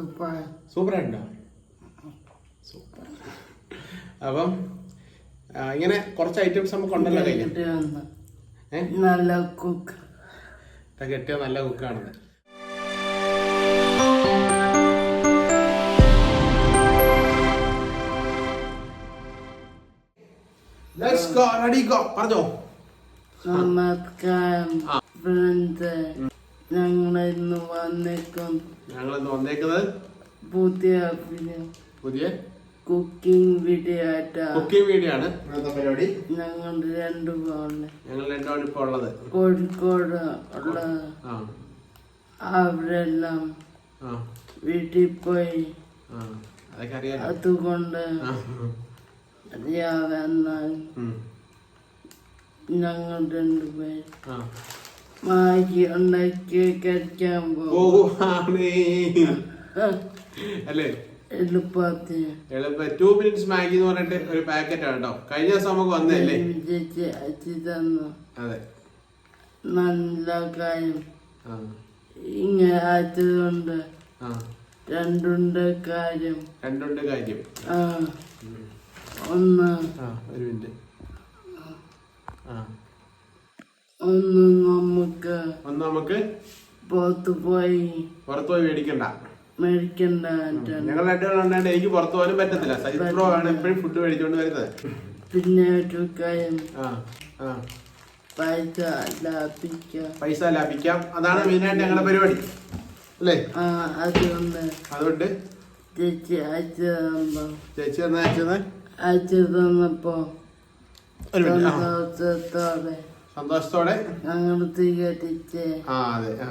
Super super. ആയിട്ടുണ്ടോ super അപ്പം ഇങ്ങനെ കുറച്ച് ഐറ്റംസ് നമുക്ക് ഉണ്ടല്ലോ കയ്യിൽ നല്ല കുക്ക് കെട്ടിയ നല്ല കുക്കാണെന്ന് ലെറ്റ്സ് ഗോ റെഡി ഗോ പറഞ്ഞോ. നമസ്കാരം ഞങ്ങൾ ഇന്ന് വന്നേക്കും. ഞങ്ങൾ ഇന്ന് വന്നേക്കുന്നത്? പുതിയ പുതിയ? കുക്കിംഗ് വീഡിയോ ആയിട്ടാ. കുക്കിംഗ് വീഡിയോ ആണ്. ഇന്നത്തെ പരിപാടി ഞങ്ങൾ രണ്ടു പോലെ ഞങ്ങൾ രണ്ടാണ് ഇപ്പോൾ ഉള്ളത്. കോഴിക്കോട് ഉള്ള ആ. അവരെല്ലാം ആ. വീട്ടിൽ പോയി. അതുകൊണ്ട് ഉം, ഞങ്ങൾ രണ്ടുപേർ മാഗി ഉണ്ടാക്കി കഴിക്കാൻ ഓ പോകും. ആണേ. അല്ലേ? ടു മിനിറ്റ്സ് മാഗി എന്ന് പറഞ്ഞിട്ട് ഒരു പാക്കറ്റ് ആണ് കേട്ടോ കഴിഞ്ഞ ദിവസം നമുക്ക് വന്നല്ലേ അതെ. നല്ല കാര്യം. ഇങ്ങനെ അയച്ചതുണ്ട് രണ്ടുണ്ട് കാര്യം. രണ്ടുണ്ട് കാര്യം. ഒന്ന്. ഒരു മിനിറ്റ് ആ. ഒന്ന് നമുക്ക് ഒന്ന് നമുക്ക് പുറത്തു പോയി പുറത്തു പോയി മേടിക്കണ്ട. മേടിക്കണ്ട ഞങ്ങൾ രണ്ടുപേരുണ്ടായിട്ട് എനിക്ക് പുറത്തു പോകാനും പറ്റത്തില്ല. സൈത്രോ ആണ് എപ്പോഴും ഫുഡ് മേടിച്ചുകൊണ്ട് വരുന്നത്. പിന്നെ ഒരു കാര്യം പൈസ ലാഭിക്കാം. പൈസ ലാഭിക്കാം. അതാണ് മെയിനായിട്ട് ഞങ്ങളുടെ പരിപാടി. അല്ലേ? അതുകൊണ്ട് അതുകൊണ്ട് ചേച്ചി അയച്ചു തന്നപ്പോ. ചേച്ചി എന്നാ അയച്ചത്? അയച്ചു തന്നപ്പോ സന്തോഷത്തോടെ. സന്തോഷത്തോടെ? ആ അതെ ആ.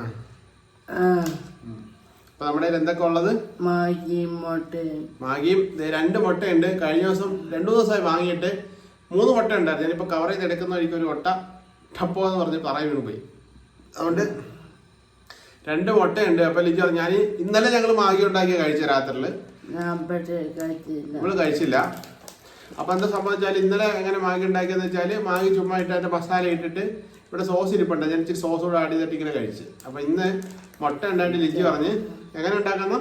അപ്പൊ നമ്മുടെ എന്തൊക്കെ ഉള്ളത്? മാഗിയും മുട്ടയും. മാഗിയും. രണ്ട് മുട്ടയുണ്ട്. കഴിഞ്ഞ ദിവസം രണ്ടു ദിവസമായി വാങ്ങിയിട്ട് മൂന്ന് മുട്ട ഉണ്ടായിരുന്നു. ഞാനിപ്പോ കവർ ചെയ്ത് എടുക്കുന്ന വഴിക്ക് ഒരു മുട്ട ടപ്പോ എന്ന് പറഞ്ഞ് പറയ വീണ് പോയി. അതുകൊണ്ട് രണ്ട് മുട്ടയുണ്ട്. അപ്പൊ ലിജി പറഞ്ഞു ഞാൻ ഇന്നലെ ഞങ്ങൾ മാഗി ഉണ്ടാക്കി കഴിച്ച രാത്രിയിൽ. നമ്മൾ കഴിച്ചില്ല. അപ്പൊ എന്താ സംഭവിച്ചാൽ ഇന്നലെ എങ്ങനെ മാഗി ഉണ്ടാക്കിയെന്ന് വെച്ചാൽ മാഗി ചുമ്മാ ഇട്ട് അതിന്റെ മസാല ഇട്ടിട്ട് ഇവിടെ സോസ് ഇരിപ്പുണ്ട്. ഞാൻ ഇച്ചിരി സോസ് കൂടെ ആഡ് ചെയ്തിട്ട് ഇങ്ങനെ കഴിച്ച്. അപ്പോൾ ഇന്ന് മുട്ട ഉണ്ടായിട്ട് ലിജി പറഞ്ഞ്. എങ്ങനെ ഉണ്ടാക്കുന്നു?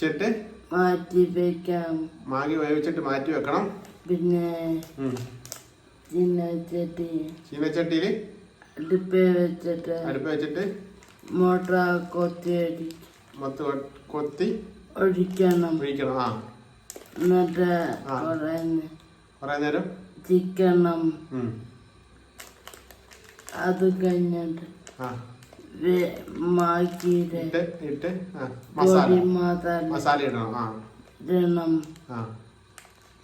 ചെട്ട് മാറ്റി വെക്കാം. മാഗി വേവിച്ചിട്ട് മാറ്റി വെക്കണം. പിന്നെ ചീനച്ചട്ടിയിൽ ചീനച്ചട്ടിയിൽ അടുപ്പേ വെച്ചിട്ട് അടുപ്പ് വെച്ചിട്ട്? മോട്ടർ കൊത്തി മൊത്തം കൊത്തി ഒഴിക്കണം. ഒഴിക്കണം ആ. എന്നിട്ട്. കുറേ കുറേ നേരം? ചിക്കണം. അത് കഴിഞ്ഞിട്ട് ഇട്ട് മസാല. മസാല ഇടണം ആ. ഇടണം.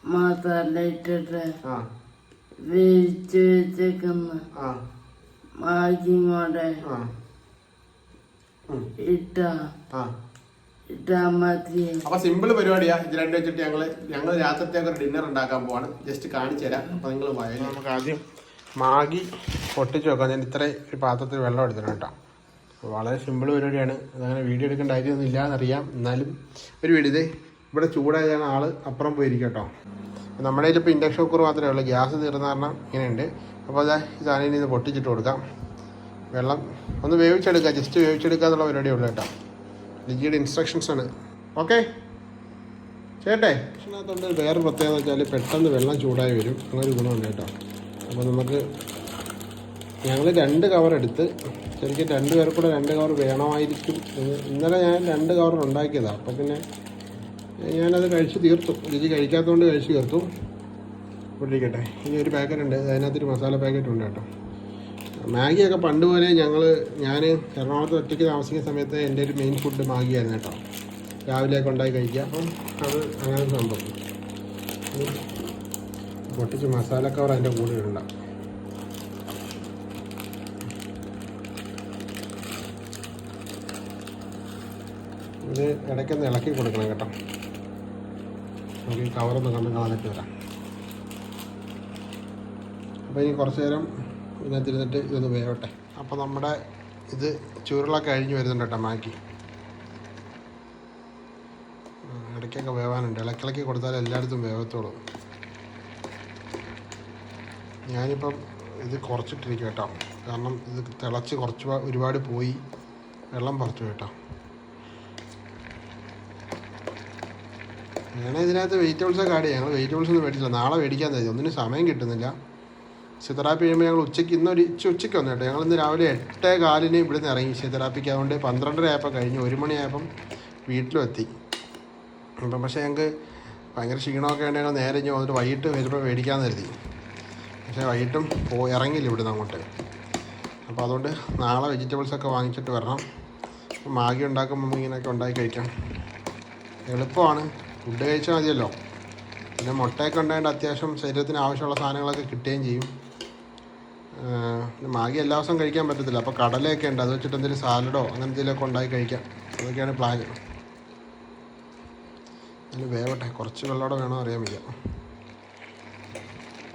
മസാല ഇട്ടിട്ട് വേവിച്ച് വെച്ചേക്കുന്ന. ആ. മാഗി കൂടെ ആ. ഉം. ഇട്ട അപ്പൊ സിമ്പിൾ പരിപാടിയാ. ഇത് രണ്ടു വെച്ചിട്ട് ഞങ്ങൾ ഞങ്ങൾ രാത്രിത്തേക്ക് ഒരു ഡിന്നർ ഉണ്ടാക്കാൻ പോവാണ്. ജസ്റ്റ് കാണിച്ചു തരാം. അപ്പൊ നിങ്ങൾ നമുക്ക് ആദ്യം മാഗി പൊട്ടിച്ച് വെക്കാം. ഞാൻ ഇത്ര ഒരു പാത്രത്തിൽ വെള്ളം എടുത്തിട്ടുണ്ട് കേട്ടോ. അപ്പോൾ വളരെ സിമ്പിൾ പരിപാടിയാണ്. അതങ്ങനെ വീഡിയോ എടുക്കേണ്ട കാര്യമൊന്നും ഇല്ലാന്നറിയാം. എന്നാലും ഒരു ഇതേ. ഇവിടെ ചൂടായതാണ് ആൾ അപ്പുറം പോയിരിക്കും കേട്ടോ. നമ്മുടെ കയ്യിൽ ഇപ്പോൾ ഇൻഡക്ഷൻ കുക്കർ മാത്രമേ ഉള്ളൂ. ഗ്യാസ് തീർന്ന കാരണം ഇങ്ങനെയുണ്ട്. അപ്പോൾ അതാ ഈ സാധനം ഇത് പൊട്ടിച്ചിട്ട് കൊടുക്കാം. വെള്ളം ഒന്ന് വേവിച്ചെടുക്കുക ജസ്റ്റ് വേവിച്ചെടുക്കുക എന്നുള്ള പരിപാടിയേ ഉള്ളൂ കേട്ടോ. ലിജിയുടെ ഇൻസ്ട്രക്ഷൻസ് ആണ്. ഓക്കെ ചേട്ടെ ഇതിനകത്തുണ്ട് വേറെ പ്രത്യേകത വെച്ചാൽ പെട്ടെന്ന് വെള്ളം ചൂടായി വരും. അങ്ങനെ ഒരു ഗുണമുണ്ട് കേട്ടോ. അപ്പോൾ നമുക്ക് ഞങ്ങൾ രണ്ട് കവർ എടുത്ത് ശരിക്കും രണ്ട് പേർ കൂടെ രണ്ട് കവർ വേണമായിരിക്കും ഇന്നലെ ഞാൻ രണ്ട് കവർ ഉണ്ടാക്കിയതാണ് അപ്പോൾ പിന്നെ ഞാനത് കഴിച്ച് തീർത്തു. രുചി കഴിക്കാത്തതുകൊണ്ട് കഴിച്ച് തീർത്തു. കൊണ്ടിരിക്കട്ടെ ഇനി ഒരു പാക്കറ്റ് ഉണ്ട്. അതിനകത്തൊരു മസാല പാക്കറ്റ് ഉണ്ട് കേട്ടോ. മാഗിയൊക്കെ പണ്ട് പോലെ ഞങ്ങൾ ഞാൻ എറണാകുളത്ത് ഒറ്റയ്ക്ക് താമസിക്കുന്ന സമയത്ത് എന്റെ ഒരു മെയിൻ ഫുഡ് മാഗിയായിരുന്നു കേട്ടോ. രാവിലെയൊക്കെ ഉണ്ടാക്കി കഴിക്കുക. അപ്പം അത് അങ്ങനെ സംഭവം. പൊട്ടിച്ച് മസാല കവർ അതിന്റെ കൂടെ ഉണ്ട ഇത് ഇടയ്ക്കൊന്ന് ഇളക്കി കൊടുക്കണം കേട്ടോ. നമുക്ക് ഈ കവറൊന്ന് കണ്ടു കളഞ്ഞിട്ട് വരാം. അപ്പോൾ ഇനി കുറച്ച് നേരം ഇതിനകത്തിരുന്നിട്ട് ഇതൊന്ന് വേവട്ടെ. അപ്പോൾ നമ്മുടെ ഇത് ചുരുളൊക്കെ കഴിഞ്ഞ് വരുന്നുണ്ട് കേട്ടോ മാക്കി ഇടയ്ക്കൊക്കെ വേവാനുണ്ട്. ഇളക്കിളക്കി കൊടുത്താൽ എല്ലായിടത്തും വേവത്തുള്ളൂ. ഞാനിപ്പം ഇത് കുറച്ചിട്ടിരിക്കും കേട്ടോ. കാരണം ഇത് തിളച്ച് കുറച്ച് ഒരുപാട് പോയി. വെള്ളം പറിച്ചു കേട്ടോ. വേണേ ഇതിനകത്ത് വെജിറ്റബിൾസൊക്കെ ആഡ് ചെയ്യാം. ഞങ്ങൾ വെജിറ്റബിൾസ് ഒന്നും മേടിച്ചില്ല നാളെ മേടിക്കാൻ തരും. ഒന്നിനും സമയം കിട്ടുന്നില്ല. സിതറാപ്പി കഴിയുമ്പോൾ ഞങ്ങൾ ഉച്ചയ്ക്ക് ഇന്നൊരു ഉച്ചയ്ക്ക് വന്നു കേട്ടോ. ഞങ്ങൾ ഇന്ന് രാവിലെ എട്ടേ കാലിന് ഇവിടെ നിന്ന് ഇറങ്ങി. സിതറാപ്പിക്ക് അതുകൊണ്ട് പന്ത്രണ്ടര ആയപ്പോൾ കഴിഞ്ഞു. ഒരു മണിയായപ്പം വീട്ടിലും എത്തി അപ്പം പക്ഷേ ഞങ്ങൾക്ക് ഭയങ്കര ക്ഷീണമൊക്കെ ഉണ്ടെങ്കിൽ നേരെ ഇഞ്ഞ് വന്നിട്ട് വൈകിട്ട് വരുമ്പോൾ മേടിക്കാമെന്ന് കരുതി. പക്ഷേ വൈകിട്ടും പോ ഇറങ്ങില്ല ഇവിടുന്ന് അങ്ങോട്ട്. അപ്പോൾ അതുകൊണ്ട് നാളെ വെജിറ്റബിൾസൊക്കെ വാങ്ങിച്ചിട്ട് വരണം. മാഗി ഉണ്ടാക്കുമ്പോൾ ഇങ്ങനെയൊക്കെ ഉണ്ടാക്കി കഴിക്കാം. എളുപ്പമാണ്. ഫുഡ് കഴിച്ചാൽ മതിയല്ലോ. പിന്നെ മുട്ടയൊക്കെ ഉണ്ടായതുകൊണ്ട് അത്യാവശ്യം ശരീരത്തിന് ആവശ്യമുള്ള സാധനങ്ങളൊക്കെ കിട്ടുകയും ചെയ്യും. മാഗി എല്ലാ ദിവസവും കഴിക്കാൻ പറ്റത്തില്ല. അപ്പോൾ കടലയൊക്കെ ഉണ്ട്. അത് വെച്ചിട്ട് എന്തെങ്കിലും സാലഡോ അങ്ങനെ എന്തെങ്കിലുമൊക്കെ ഉണ്ടാക്കി കഴിക്കാം. അതൊക്കെയാണ് പ്ലാൻ അതിന് വേവട്ടെ. കുറച്ച് വെള്ളമോടെ വേണോ അറിയാൻ വയ്യ.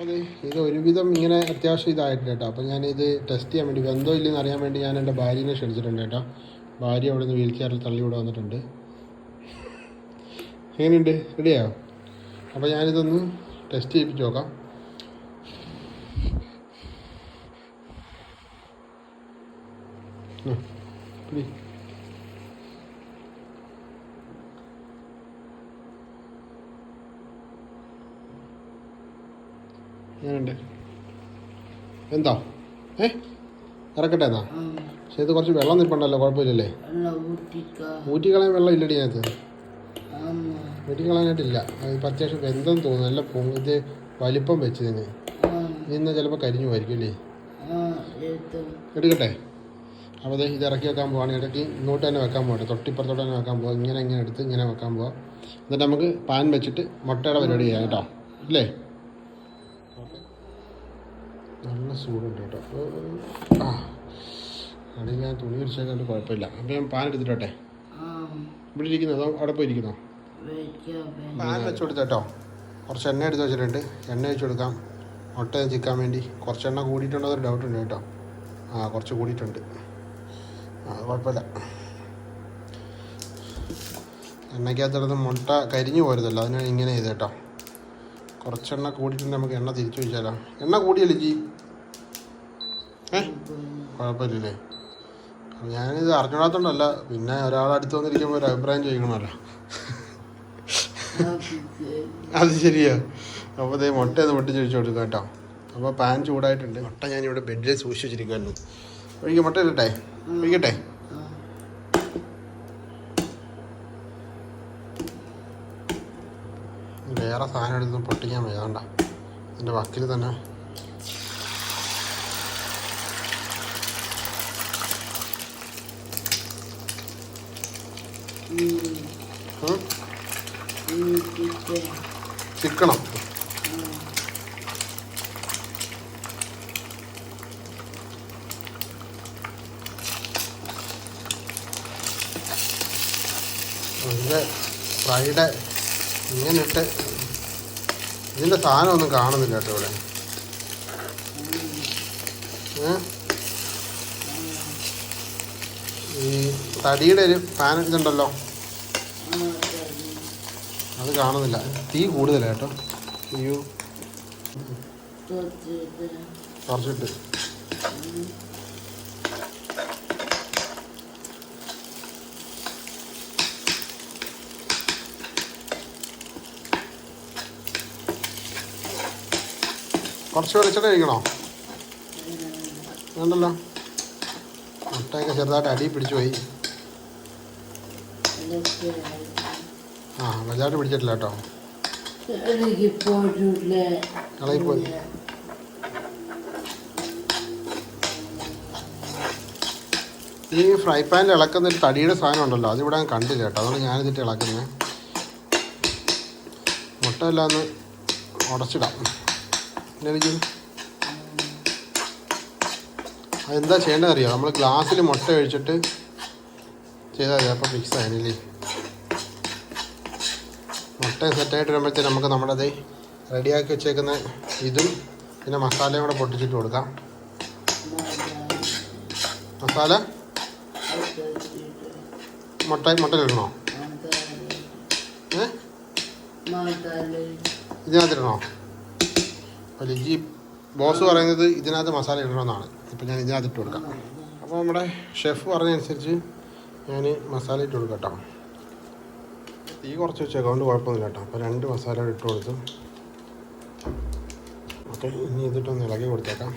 അതെ ഇത് ഒരുവിധം ഇങ്ങനെ അത്യാവശ്യം ഇതായിട്ടില്ല കേട്ടോ. അപ്പോൾ ഞാനിത് ടെസ്റ്റ് ചെയ്യാൻ വേണ്ടി വെന്തോ ഇല്ലെന്ന് അറിയാൻ വേണ്ടി ഞാൻ എന്റെ ഭാര്യനെ ക്ഷണിച്ചിട്ടുണ്ട് കേട്ടോ. ഭാര്യ അവിടെ നിന്ന് വീൽ ചെയറിൽ തള്ളി ഇവിടെ വന്നിട്ടുണ്ട്. എങ്ങനെയുണ്ട്? റെഡിയായോ അപ്പോൾ ഞാനിതൊന്ന് ടെസ്റ്റ് ചെയ്യിപ്പിച്ച് നോക്കാം. എങ്ങനെയുണ്ട് എന്താ? ഏ? ഇറക്കട്ടെ എന്നാ? പക്ഷേ ഇത് കുറച്ച് വെള്ളം നിൽപ്പുണ്ടല്ലോ കുഴപ്പമില്ലല്ലേ? ഊറ്റിക്കളയാൻ വെള്ളം ഇല്ലടി അതിനകത്ത് ഊറ്റിക്കളയാനായിട്ടില്ല. ഇപ്പം അത്യാവശ്യം വെന്തെന്ന് തോന്നുന്നു. നല്ല പൊങ്ങ് ഇത് വലിപ്പം വെച്ചതിന്. ഇന്ന് ചിലപ്പോൾ കരിഞ്ഞു പോയിരിക്കും അല്ലേ? എടുക്കട്ടെ? ദേ ഇത് ഇറക്കി വെക്കാൻ പോവാണ്. ഇടയ്ക്ക് ഇങ്ങോട്ട് തന്നെ വെക്കാൻ പോകട്ടെ തൊട്ടിപ്പുറത്തോട്ട് തന്നെ വെക്കാൻ പോകാം ഇങ്ങനെ ഇങ്ങനെ എടുത്ത് ഇങ്ങനെ വെക്കാൻ പോവാം. എന്നിട്ട് നമുക്ക് പാൻ വെച്ചിട്ട് മുട്ടയുടെ പരിപാടി ചെയ്യാം കേട്ടോ. അല്ലേ നല്ല ചൂടുണ്ട് കേട്ടോ. ആ. ഞാൻ തുണി വിരിച്ചേക്കൊണ്ട് കുഴപ്പമില്ല. അപ്പോൾ ഞാൻ പാൻ എടുത്തിട്ടോട്ടെ? ഇവിടെ ഇരിക്കുന്നോ? അതോ അവിടെ പോയി ഇരിക്കുന്നോ? വെക്കാം പാൻ വെച്ച് കൊടുത്തേട്ടോ കുറച്ച് എണ്ണ എടുത്ത് വെച്ചിട്ടുണ്ട്. എണ്ണ വെച്ച് കൊടുക്കാം. മുട്ട ചിക്കാൻ വേണ്ടി കുറച്ച് എണ്ണ കൂടിയിട്ടുണ്ടോ എന്നൊരു ഡൗട്ടുണ്ട് കേട്ടോ. ആ കുറച്ച് കൂടിയിട്ടുണ്ട്. അത് കുഴപ്പമില്ല. എണ്ണയ്ക്കകത്തിടന്ന് മുട്ട കരിഞ്ഞു പോരുന്നല്ലോ അതിന് ഇങ്ങനെ ചെയ്ത് കേട്ടോ. കുറച്ചെണ്ണ കൂടിയിട്ടുണ്ട് നമുക്ക് എണ്ണ തിരിച്ചു വെച്ചാലോ എണ്ണ കൂടിയല്ലേ ജി ഏ? കുഴപ്പമില്ലല്ലേ. ഞാനിത് അറിഞ്ഞൂടാത്തോണ്ടല്ല പിന്നെ ഒരാളടുത്ത് വന്നിരിക്കുമ്പോൾ ഒരു അഭിപ്രായം ചോദിക്കണമല്ലോ. അത് ശരിയാ. അപ്പോൾ ദേ മുട്ട ഒന്ന് പൊട്ടി ചോദിച്ചു കൊടുക്കാം കേട്ടോ. അപ്പോൾ പാൻ ചൂടായിട്ടുണ്ട്. മുട്ട ഞാനിവിടെ ബെഡിൽ സൂക്ഷിച്ച് വെച്ചിരിക്കുമായിരുന്നു ഒഴിക്കും മുട്ട ഇടട്ടെ? ഒഴിക്കട്ടെ? വേറെ സാധനം എടുത്ത് പൊട്ടിക്കാൻ വേണ്ട എന്റെ വക്കിൽ തന്നെ. ചിക്കണം ഇതിന്റെ ഫ്രൈഡ് ഇങ്ങനെ ഇട്ട് ഇതിന്റെ സാധനം ഒന്നും കാണുന്നില്ല കേട്ടോ ഇവിടെ? ഈ തടിയുടെ ഒരു പാൻ ഇതുണ്ടല്ലോ അത് കാണുന്നില്ല. തീ കൂടുതലാണ് കേട്ടോ. അയ്യോ കുറച്ചിട്ട് കുറച്ച് വെളിച്ചെണ്ണ കഴിക്കണോ വേണ്ടല്ലോ. മുട്ടയൊക്കെ ചെറുതായിട്ട് അടി പിടിച്ചു പോയി. ആ വലുതായിട്ട് പിടിച്ചിട്ടില്ല കേട്ടോ. ഈ ഫ്രൈ പാനിൽ ഇളക്കുന്ന ഒരു തടിയുടെ സാധനം ഉണ്ടല്ലോ അതിവിടെ ഞാൻ കണ്ടില്ല കേട്ടോ. അതുകൊണ്ട് ഞാനിതിട്ട് ഇളക്കുന്നത് മുട്ട എല്ലാം ഒന്ന് ഉടച്ചിടാം. അതെന്താ ചെയ്യേണ്ടത് അറിയാം നമ്മൾ ഗ്ലാസ്സിൽ മുട്ട ഒഴിച്ചിട്ട് ചെയ്താൽ മതി അപ്പോൾ ഫിക്സ് ആയതില്ലേ മുട്ട സെറ്റായിട്ട് വരുമ്പോഴത്തേക്ക് നമുക്ക് നമ്മുടെ റെഡിയാക്കി വെച്ചേക്കുന്ന ഇതും പിന്നെ മസാലയും കൂടെ പൊട്ടിച്ചിട്ട് കൊടുക്കാം. മസാല? മുട്ട മുട്ടയിലിടണോ ഏ? ഇതിനകത്തിടണോ? അപ്പോൾ ലിജി ബോസ് പറയുന്നത് ഇതിനകത്ത് മസാല ഇടണമെന്നാണ്. ഇപ്പം ഞാൻ ഇതിനകത്ത് ഇട്ട് കൊടുക്കാം. അപ്പോൾ നമ്മുടെ ഷെഫ് പറഞ്ഞതനുസരിച്ച് ഞാൻ മസാല ഇട്ട് കൊടുക്കട്ടോ തീ കുറച്ച് വെച്ചേക്കാം അതുകൊണ്ട് കുഴപ്പമൊന്നുമില്ല കേട്ടോ. അപ്പോൾ രണ്ട് മസാല ഇട്ട് കൊടുത്തു. ഓക്കെ ഇനി ഇതിട്ടൊന്ന് ഇളകി കൊടുത്തേക്കാം.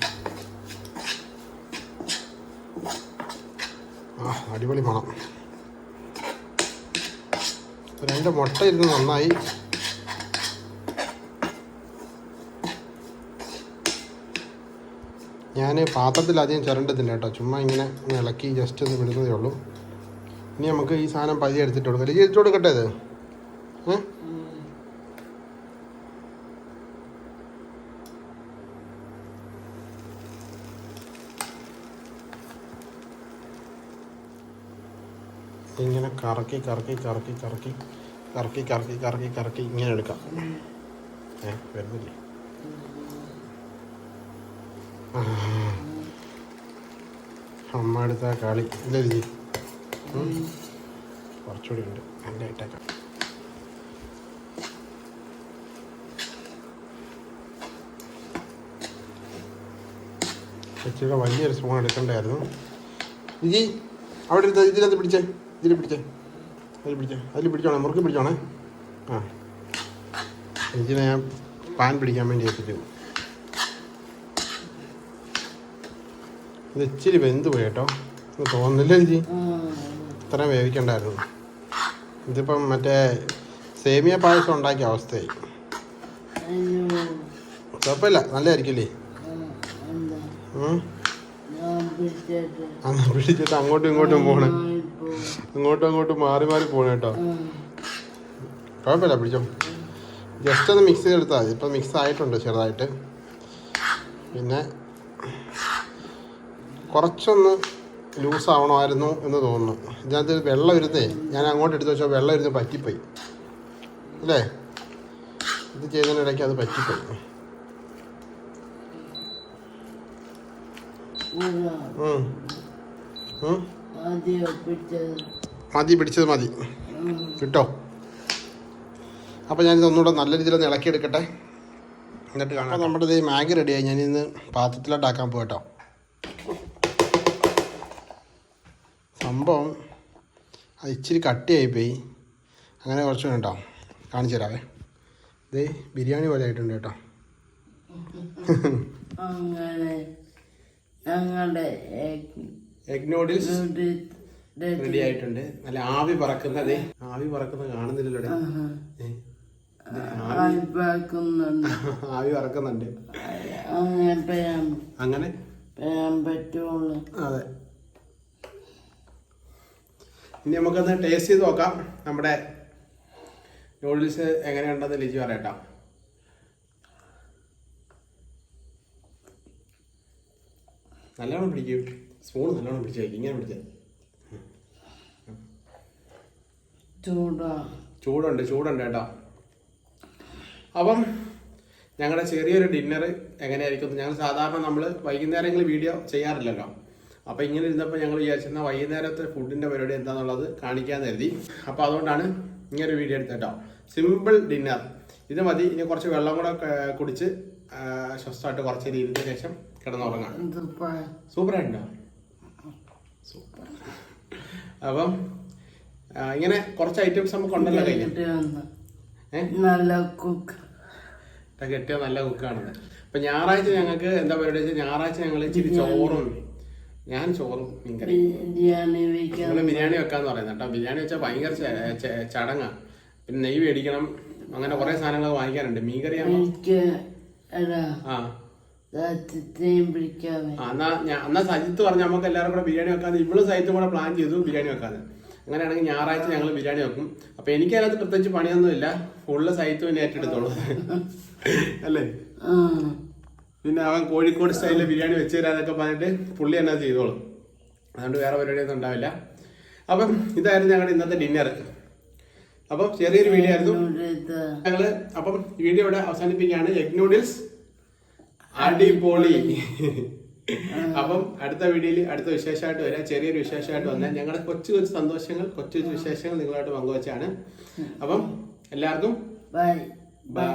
ആ അടിപൊളി മണം. രണ്ട് മുട്ട ഇരുന്ന് നന്നായി ഞാൻ പാത്രത്തിൽ അധികം ചിരണ്ടത്തില്ല കേട്ടോ. ചുമ്മാ ഇങ്ങനെ ഇളക്കി ജസ്റ്റ് ഒന്ന് വിടുന്നതേ ഉള്ളൂ. ഇനി നമുക്ക് ഈ സാധനം പതി എടുത്തിട്ട് കൊടുക്കാം. അല്ലെങ്കിൽ എടുത്തു കൊടുക്കട്ടെ ഇത്? ഇങ്ങനെ കറക്കി കറക്കി കറക്കി കറക്കി കറക്കി കറക്കി കറക്കി കറക്കി ഇങ്ങനെ എടുക്കാം. ഏ വരുന്നില്ലേ. അമ്മ എടുത്ത കളി. ഇല്ലേ കുറച്ചുകൂടി ഉണ്ട്. എന്റെ ഇട്ടേക്കാം ഇച്ചിരി വലിയൊരു സ്പൂൺ എടുക്കണ്ടായിരുന്നു. രുചി അവിടെ എടുത്ത ഇതിനകത്ത് പിടിച്ചേ. ഇതിൽ പിടിച്ചേ. അതിൽ പിടിച്ചേ. അതിൽ പിടിച്ചോണേ. മുറുക്കി പിടിച്ചോണേ. ആ. ഞാൻ പാൻ പിടിക്കാൻ വേണ്ടി ഏൽപ്പിച്ചു. ഇത് ഇച്ചിരി വെന്ത് പോയി കേട്ടോ. തോന്നുന്നില്ല രുചി ആ. ഇത്രയും വേവിക്കണ്ടായിരുന്നു. ഇതിപ്പം മറ്റേ സേമിയ പായസം ഉണ്ടാക്കിയ അവസ്ഥയായി. കുഴപ്പമില്ല. നല്ലതായിരിക്കില്ലേ? അന്ന് പിടിച്ചിട്ട് അങ്ങോട്ടും ഇങ്ങോട്ടും പോണേ. ഇങ്ങോട്ടും അങ്ങോട്ടും അങ്ങോട്ടും മാറി മാറി പോണേ കേട്ടോ. കുഴപ്പമില്ല പിടിച്ചോ. ജസ്റ്റ് ഒന്ന് മിക്സ് ചെയ്തെടുത്താൽ മതി. ഇപ്പം മിക്സ് ആയിട്ടുണ്ട് ചെറുതായിട്ട്. പിന്നെ കുറച്ചൊന്ന് ലൂസ് ആവണമായിരുന്നു എന്ന് തോന്നുന്നു. ഇതിനകത്ത് വെള്ളം ഇരുന്നേ ഞാൻ അങ്ങോട്ട് എടുത്ത് വെച്ചാൽ വെള്ളം ഇരുന്ന് പറ്റിപ്പോയി. അല്ലേ? ഇത് ചെയ്തതിനിടയ്ക്ക് അത് പറ്റിപ്പോയി. മതി പിടിച്ചത് മതി. കിട്ടോ? അപ്പോൾ ഞാനിത് ഒന്നുകൂടെ നല്ല രീതിയിലൊന്ന് ഇളക്കിയെടുക്കട്ടെ. എന്നിട്ട് കാണാം. നമ്മുടെ ഇത് മാഗി റെഡിയായി ഞാനിന്ന് പാത്രത്തിലോട്ടാക്കാൻ പോകട്ടോ സംഭവം അത് ഇച്ചിരി കട്ടിയായിപ്പോയി. അങ്ങനെ കുറച്ച് കേട്ടോ. കാണിച്ചു തരാവേ. ഇത് ബിരിയാണി പോലെ ആയിട്ടുണ്ട് കേട്ടോ. അങ്ങനെ ഞങ്ങളുടെ എഗ് നൂഡിൽസ് റെഡി ആയിട്ടുണ്ട്. നല്ല ആവി പറക്കുന്നത് ആവി പറക്കുന്നത് കാണുന്നില്ലല്ലോ ആവി. പറക്കുന്നുണ്ട്. അങ്ങനെ അതെ. ഇനി നമുക്കൊന്ന് ടേസ്റ്റ് ചെയ്ത് നോക്കാം. നമ്മുടെ നൂഡിൽസ് എങ്ങനെയുണ്ടെന്ന് ലിജി പറയട്ടോ. നല്ലോണം പിടിക്കും. സ്പൂൺ നല്ലോണം പിടിച്ചു വയ്ക്കും ഇങ്ങനെ പിടിച്ചത് ചൂടാ. ചൂടുണ്ട് ചൂടുണ്ട് കേട്ടോ. അപ്പം ഞങ്ങളുടെ ചെറിയൊരു ഡിന്നർ എങ്ങനെയായിരിക്കും ഞങ്ങൾ സാധാരണ നമ്മൾ വൈകുന്നേരങ്ങളിൽ വീഡിയോ ചെയ്യാറില്ലല്ലോ. അപ്പോൾ ഇങ്ങനെ ഇരുന്നപ്പോൾ ഞങ്ങൾ വിചാരിച്ചിരുന്ന വൈകുന്നേരത്തെ ഫുഡിന്റെ പരിപാടി എന്താണെന്നുള്ളത് കാണിക്കാൻ കരുതി. അപ്പോൾ അതുകൊണ്ടാണ് ഇങ്ങനെ ഒരു വീഡിയോ എടുത്തത് കേട്ടോ സിമ്പിൾ ഡിന്നർ ഇത് മതി. ഇനി കുറച്ച് വെള്ളം കൂടെ കുടിച്ച് സ്വസ്ഥമായിട്ട് കുറച്ച് രീതിക്ക് ഇരുന്ന ശേഷം കിടന്നുറങ്ങാം. സൂപ്പറായിട്ടുണ്ടോ? സൂപ്പർ അപ്പം ഇങ്ങനെ കുറച്ച് ഐറ്റംസ് നമുക്ക് ഉണ്ടല്ലോ നല്ല കുക്ക് കെട്ടിയ നല്ല കുക്കാണ് അപ്പൊ ഞായറാഴ്ച ഞങ്ങൾക്ക് എന്താ പരിപാടി വെച്ചാൽ ഞായറാഴ്ച ഞങ്ങൾ ഇച്ചിരി ചോറും ഞാൻ ചോറും മീൻകറി ഞങ്ങൾ ബിരിയാണി വെക്കാന്ന് പറയുന്നത് കേട്ടോ. ബിരിയാണി വെച്ചാൽ ഭയങ്കര ചടങ്ങാ. പിന്നെ നെയ്യ് മേടിക്കണം. അങ്ങനെ കുറെ സാധനങ്ങൾ വാങ്ങിക്കാറുണ്ട്. മീൻകറി ആ. എന്നാ സജിത്ത് പറഞ്ഞു നമുക്ക് എല്ലാവരും കൂടെ ബിരിയാണി വെക്കാതെ ഇവൾ സജിത്തും കൂടെ പ്ലാൻ ചെയ്തു ബിരിയാണി വെക്കാതെ അങ്ങനെയാണെങ്കിൽ ഞായറാഴ്ച ഞങ്ങൾ ബിരിയാണി വെക്കും. അപ്പൊ എനിക്ക് അതിനകത്ത് പ്രത്യേകിച്ച് പണിയൊന്നുമില്ല. ഫുള്ള് സൈറ്റ് തന്നെ ഏറ്റെടുത്തോളൂ. അല്ലേ? പിന്നെ അവൻ കോഴിക്കോട് സ്റ്റൈലിൽ ബിരിയാണി വെച്ച് തരാന്നൊക്കെ പറഞ്ഞിട്ട് പുള്ളി തന്നെ ചെയ്തോളും. അതുകൊണ്ട് വേറെ പരിപാടിയൊന്നും ഉണ്ടാവില്ല. അപ്പം ഇതായിരുന്നു ഞങ്ങളുടെ ഇന്നത്തെ ഡിന്നർ അപ്പം ചെറിയൊരു വീഡിയോ ആയിരുന്നു. ഞങ്ങൾ ഞങ്ങൾ അപ്പം വീഡിയോ ഇവിടെ അവസാനിപ്പിക്കുകയാണ്. എഗ് നൂഡിൽസ് അടിപൊളി. അപ്പം അടുത്ത വീഡിയോയിൽ അടുത്ത വിശേഷമായിട്ട് വരാം. ചെറിയൊരു വിശേഷമായിട്ട് വന്നാൽ ഞങ്ങളുടെ കൊച്ചു കൊച്ചു സന്തോഷങ്ങൾ കൊച്ചു കൊച്ചു വിശേഷങ്ങൾ നിങ്ങളായിട്ട് പങ്കുവച്ചാണ്. അപ്പം എല്ലാവർക്കും ബൈ ബൈ